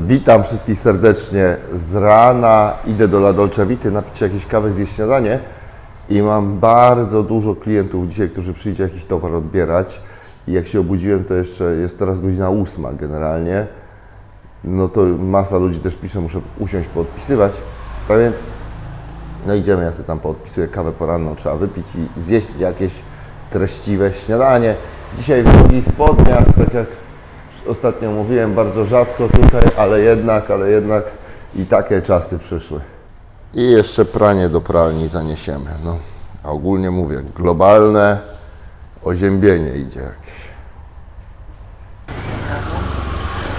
Witam wszystkich serdecznie z rana. Idę do La Dolce Vity napić jakieś kawy, zjeść śniadanie i mam bardzo dużo klientów dzisiaj, którzy przyjdzie jakiś towar odbierać. I jak się obudziłem, to jeszcze jest teraz godzina ósma generalnie. No to masa ludzi też pisze, muszę usiąść, poodpisywać. Tak więc no idziemy, ja sobie tam poodpisuję kawę poranną, trzeba wypić i zjeść jakieś treściwe śniadanie. Dzisiaj w długich spodniach, tak jak ostatnio mówiłem, bardzo rzadko tutaj, ale jednak, ale jednak i takie czasy przyszły. I jeszcze pranie do pralni zaniesiemy. No, a ogólnie mówię, globalne oziębienie idzie jakieś.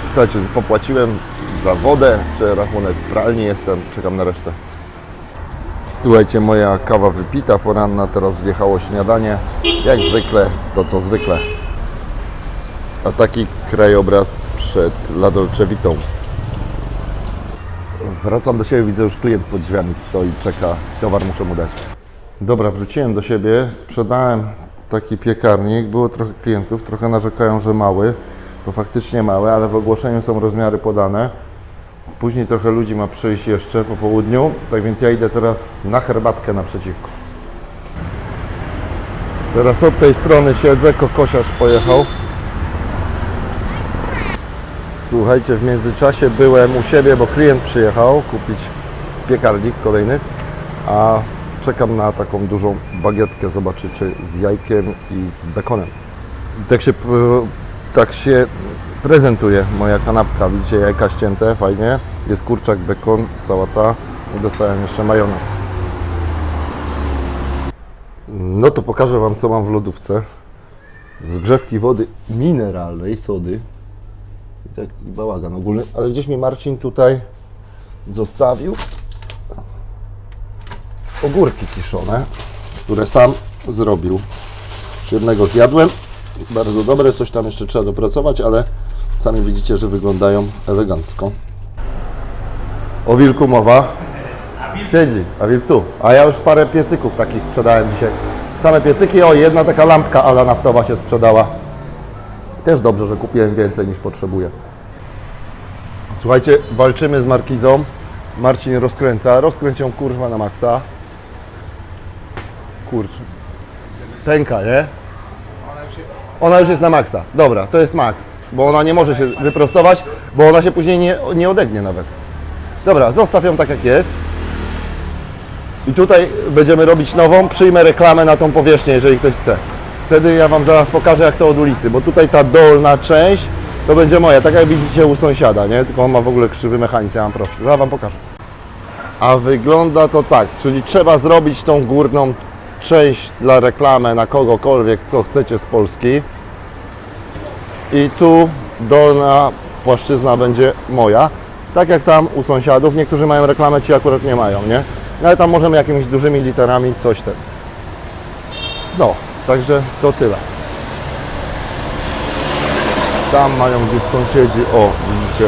Słuchajcie, popłaciłem za wodę, że rachunek w pralni jestem, czekam na resztę. Słuchajcie, moja kawa wypita poranna, teraz wjechało śniadanie. Jak zwykle, to co zwykle. A taki krajobraz przed La Dolce Vitą. Wracam do siebie, widzę już klient pod drzwiami stoi, czeka, towar muszę mu dać. Dobra, wróciłem do siebie, sprzedałem taki piekarnik, było trochę klientów, trochę narzekają, że mały, bo faktycznie mały, ale w ogłoszeniu są rozmiary podane. Później trochę ludzi ma przyjść jeszcze po południu, tak więc ja idę teraz na herbatkę naprzeciwko. Teraz od tej strony siedzę, kokosiarz pojechał. Słuchajcie, w międzyczasie byłem u siebie, bo klient przyjechał kupić piekarnik kolejny, a czekam na taką dużą bagietkę, zobaczycie, z jajkiem i z bekonem. Tak się, tak się prezentuje moja kanapka. Widzicie, jajka ścięte, fajnie. Jest kurczak, bekon, sałata dostałem jeszcze majonez. No to pokażę Wam, co mam w lodówce. Zgrzewki wody mineralnej, sody. I tak i bałagan ogólny, ale gdzieś mi Marcin tutaj zostawił ogórki kiszone, które sam zrobił. Już jednego zjadłem, bardzo dobre, coś tam jeszcze trzeba dopracować, ale sami widzicie, że wyglądają elegancko. O wilku mowa. Siedzi, a wilk tu. A ja już parę piecyków takich sprzedałem dzisiaj. Same piecyki, o jedna taka lampka ala naftowa się sprzedała. Też dobrze, że kupiłem więcej niż potrzebuję. Słuchajcie, walczymy z Markizą. Marcin rozkręca, rozkręć ją kurwa na maksa. Kurczę. Pęka, nie? Ona już jest na maksa. Dobra, to jest maks, bo ona nie może się wyprostować, bo ona się później nie, nie odegnie nawet. Dobra, zostaw ją tak jak jest. I tutaj będziemy robić nową, przyjmę reklamę na tą powierzchnię, jeżeli ktoś chce. Wtedy ja Wam zaraz pokażę jak to od ulicy, bo tutaj ta dolna część to będzie moja, tak jak widzicie u sąsiada, nie? Tylko on ma w ogóle krzywy mechanizm, ja mam prosty. Zaraz Wam pokażę. A wygląda to tak, czyli trzeba zrobić tą górną część dla reklamy na kogokolwiek, kto chcecie z Polski. I tu dolna płaszczyzna będzie moja. Tak jak tam u sąsiadów, niektórzy mają reklamę, ci akurat nie mają, nie? No ale tam możemy jakimiś dużymi literami coś ten. No, także to tyle. Tam mają gdzieś sąsiedzi, o widzicie,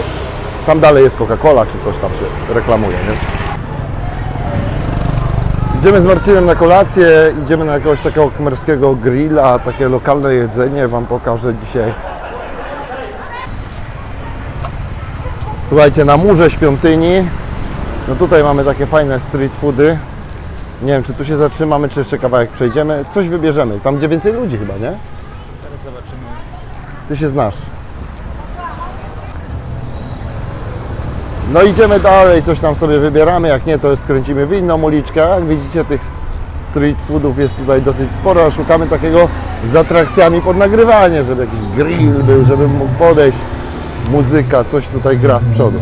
tam dalej jest Coca-Cola czy coś tam się reklamuje, nie? Idziemy z Marcinem na kolację, idziemy na jakiegoś takiego kmerskiego grilla, takie lokalne jedzenie Wam pokażę dzisiaj. Słuchajcie, na murze świątyni, no tutaj mamy takie fajne street foody. Nie wiem, czy tu się zatrzymamy, czy jeszcze kawałek przejdziemy. Coś wybierzemy. Tam gdzie więcej ludzi chyba, nie? Teraz zobaczymy. Ty się znasz. No idziemy dalej, coś tam sobie wybieramy, jak nie to skręcimy w inną uliczkę. Jak widzicie tych street foodów jest tutaj dosyć sporo, a szukamy takiego z atrakcjami pod nagrywanie, żeby jakiś grill był, żebym mógł podejść, muzyka, coś tutaj gra z przodu.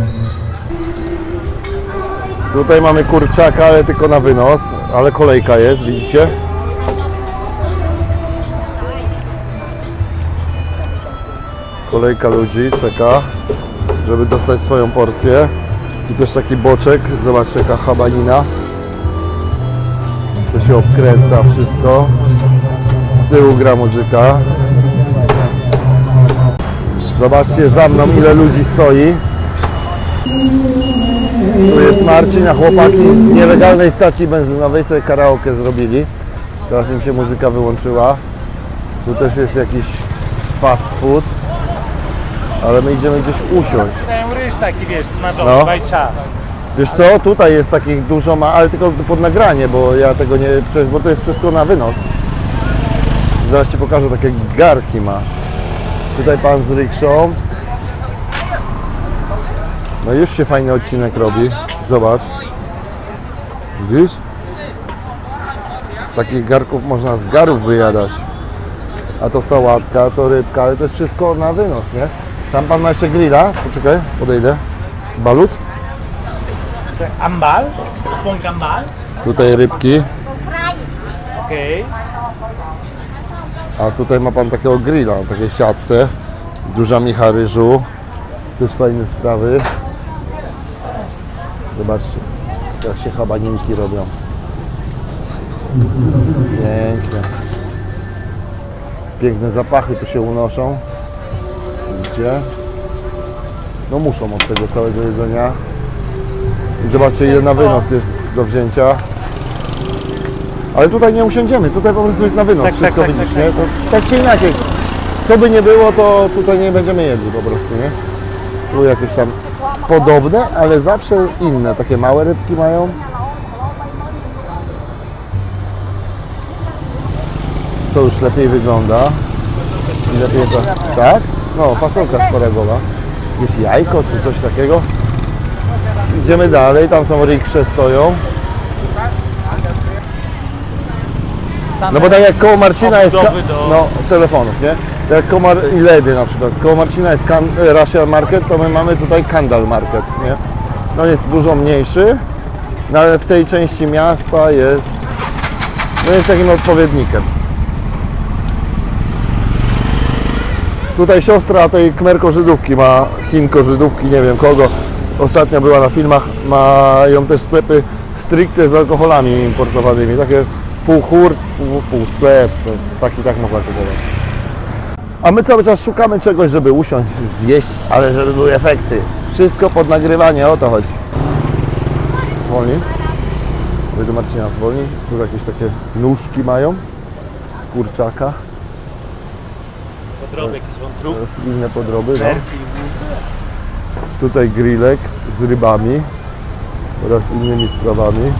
Tutaj mamy kurczaka, ale tylko na wynos, ale kolejka jest, widzicie? Kolejka ludzi czeka, żeby dostać swoją porcję. Tu też taki boczek, zobaczcie jaka habanina. To się obkręca wszystko. Z tyłu gra muzyka. Zobaczcie za mną ile ludzi stoi. Tu jest Marcin, a chłopaki z nielegalnej stacji benzynowej sobie karaoke zrobili. Teraz im się muzyka wyłączyła. Tu też jest jakiś fast food. ale my idziemy gdzieś usiąść. Dają ryż taki, wiesz, smażony, No. bajcza. Wiesz co, tutaj jest takich dużo ma, ale tylko pod nagranie, bo ja tego nie, przecież, bo to jest wszystko na wynos. Zaraz Ci pokażę, takie garki ma. Tutaj pan z rikszą. No już się fajny odcinek robi. Zobacz. Widzisz? Z takich garków można z garów wyjadać. A to sałatka, to rybka, ale to jest wszystko na wynos, nie? Tam pan ma jeszcze grilla. Poczekaj, podejdę. Balut. Ambal? Ambal? Tutaj rybki, Okej. a tutaj ma pan takiego grilla na takiej siatce. Duża micha ryżu. Też fajne sprawy. Zobaczcie, jak się habaninki robią. Pięknie. Piękne zapachy tu się unoszą. Widzicie? No muszą od tego całego jedzenia. I zobaczcie ile na wynos jest do wzięcia. Ale tutaj nie usiądziemy, tutaj po prostu jest na wynos, Tak, tak, wszystko tak, widzisz, tak, nie? To, tak czy inaczej, co by nie było, to tutaj nie będziemy jedli po prostu, nie? Tu jakieś tam podobne, ale zawsze inne, takie małe rybki mają. To już lepiej wygląda. Lepiej to, tak? No, fasolka szparagowa. Jest jajko czy coś takiego. Idziemy dalej, tam są riksze stoją. No bo tak jak koło Marcina jest... Do- no, telefonów, nie? Tak jak koło Mar- i LEDy na przykład. Koło Marcina jest kan- Russian Market, to my mamy tutaj Kandal Market, nie? No jest dużo mniejszy, no ale w tej części miasta jest... No jest takim odpowiednikiem. Tutaj siostra tej Kmerko-Żydówki ma, Chinko-Żydówki, nie wiem kogo. Ostatnio była na filmach, mają też sklepy stricte z alkoholami importowanymi. Takie pół hurt, pół, pół sklep, tak i tak można kupować. A my cały czas szukamy czegoś, żeby usiąść, zjeść, ale żeby były efekty. Wszystko pod nagrywanie, o to chodzi. Zwolnij. Wy do Marcina zwolnij. Tu jakieś takie nóżki mają z kurczaka. Podroby jakieś wątróbki. Teraz inne podroby. No. Tutaj grillek z rybami oraz innymi sprawami.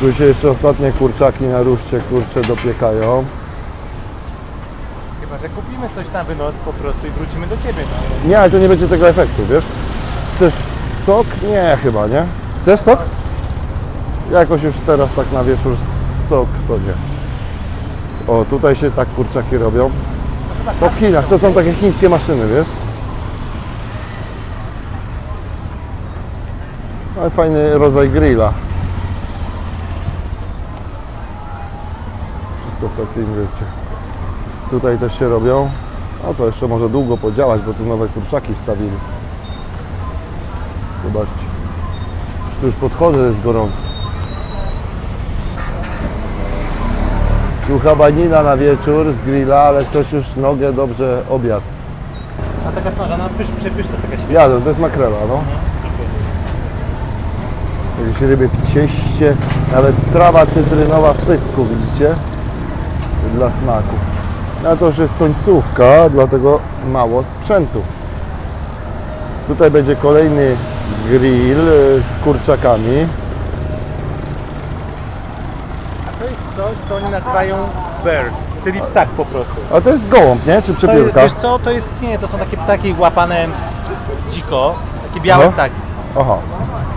Tu się jeszcze ostatnie kurczaki na ruszcie kurcze dopiekają. Chyba, że kupimy coś na wynos po prostu i wrócimy do Ciebie. No. Nie, ale to nie będzie tego efektu, wiesz? Chcesz sok? Nie, chyba, nie? Chcesz sok? Jakoś już teraz tak na wieczór sok to nie. O, tutaj się tak kurczaki robią. To w Chinach, to są takie chińskie maszyny, wiesz? Ale fajny rodzaj grilla. Wszystko w takim, wiecie. Tutaj też się robią. No to jeszcze może długo podziałać, bo tu nowe kurczaki wstawili. Zobaczcie. Już tu już podchodzę, jest gorąco. Tu habanina na wieczór z grilla, ale ktoś już nogę dobrze obiadł. A taka smażana, pysz, przepyszna taka świetna. Jadę, to jest makrela, no. Jakieś ryby w cieście, nawet trawa cytrynowa w pysku, widzicie? Dla smaku. No to już jest końcówka, dlatego mało sprzętu. Tutaj będzie kolejny grill y, z kurczakami. A to jest coś, co oni nazywają bird, czyli ptak po prostu. A to jest gołąb, nie? Czy To przepiórka? wiesz co, to jest, nie, to są takie ptaki łapane dziko, takie białe Aha. ptaki. Aha,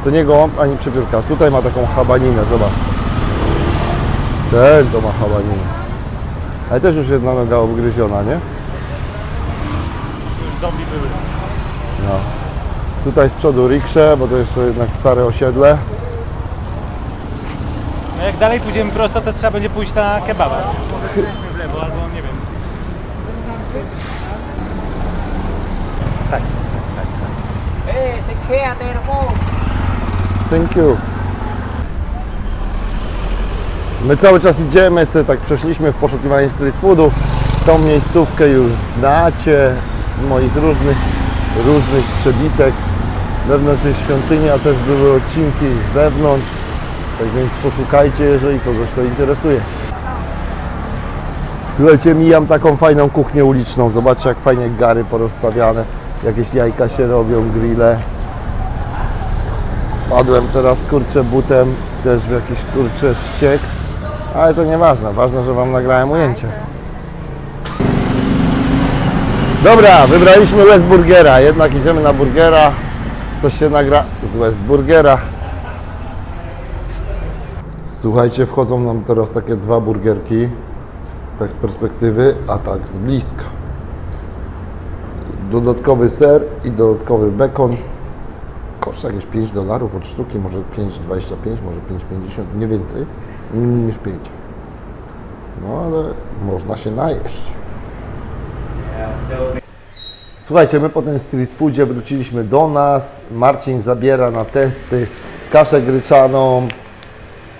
to nie gołąb ani przepiórka. Tutaj ma taką habaninę, zobacz. Ten to ma habaninę. Ale też już jedna noga obgryziona, nie? Zombie były. No. Tutaj z przodu riksze, bo to jeszcze jednak stare osiedle. No jak dalej pójdziemy prosto, to trzeba będzie pójść na kebaba. Może skręćmy w lewo, albo nie wiem. Tak, tak, tak. Hey, take care home. Thank you. My cały czas idziemy, sobie tak przeszliśmy w poszukiwaniu street foodu. Tą miejscówkę już znacie z moich różnych, różnych przebitek. Wewnątrz jest świątynia, też były odcinki z wewnątrz. Tak więc poszukajcie, jeżeli kogoś to interesuje. Słuchajcie, mijam taką fajną kuchnię uliczną. Zobaczcie, jak fajnie gary porozstawiane. Jakieś jajka się robią, grille. Padłem teraz kurczę butem też w jakiś kurczę ściek. Ale to nieważne. Ważne, że Wam nagrałem ujęcie. Dobra, wybraliśmy Westburgera. Jednak idziemy na burgera. Coś się nagra z Westburgera. Słuchajcie, wchodzą nam teraz takie dwa burgerki. Tak z perspektywy, a tak z bliska. Dodatkowy ser i dodatkowy bekon. Koszt jakieś 5 dolarów od sztuki, może 5,25, może 5,50, nie więcej niż 5. No ale można się najeść. Słuchajcie, my po tym street foodzie wróciliśmy do nas. Marcin zabiera na testy kaszę gryczaną,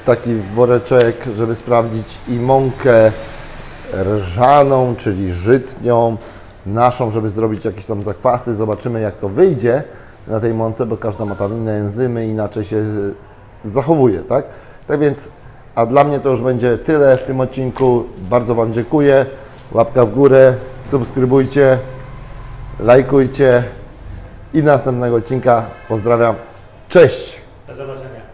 taki woreczek, żeby sprawdzić i mąkę rżaną, czyli żytnią, naszą, żeby zrobić jakieś tam zakwasy. Zobaczymy, jak to wyjdzie na tej mące, bo każda ma tam inne enzymy, inaczej się zachowuje, tak? Tak więc, a dla mnie to już będzie tyle w tym odcinku. Bardzo Wam dziękuję. Łapka w górę, subskrybujcie, lajkujcie i następnego odcinka pozdrawiam. Cześć! Do zobaczenia.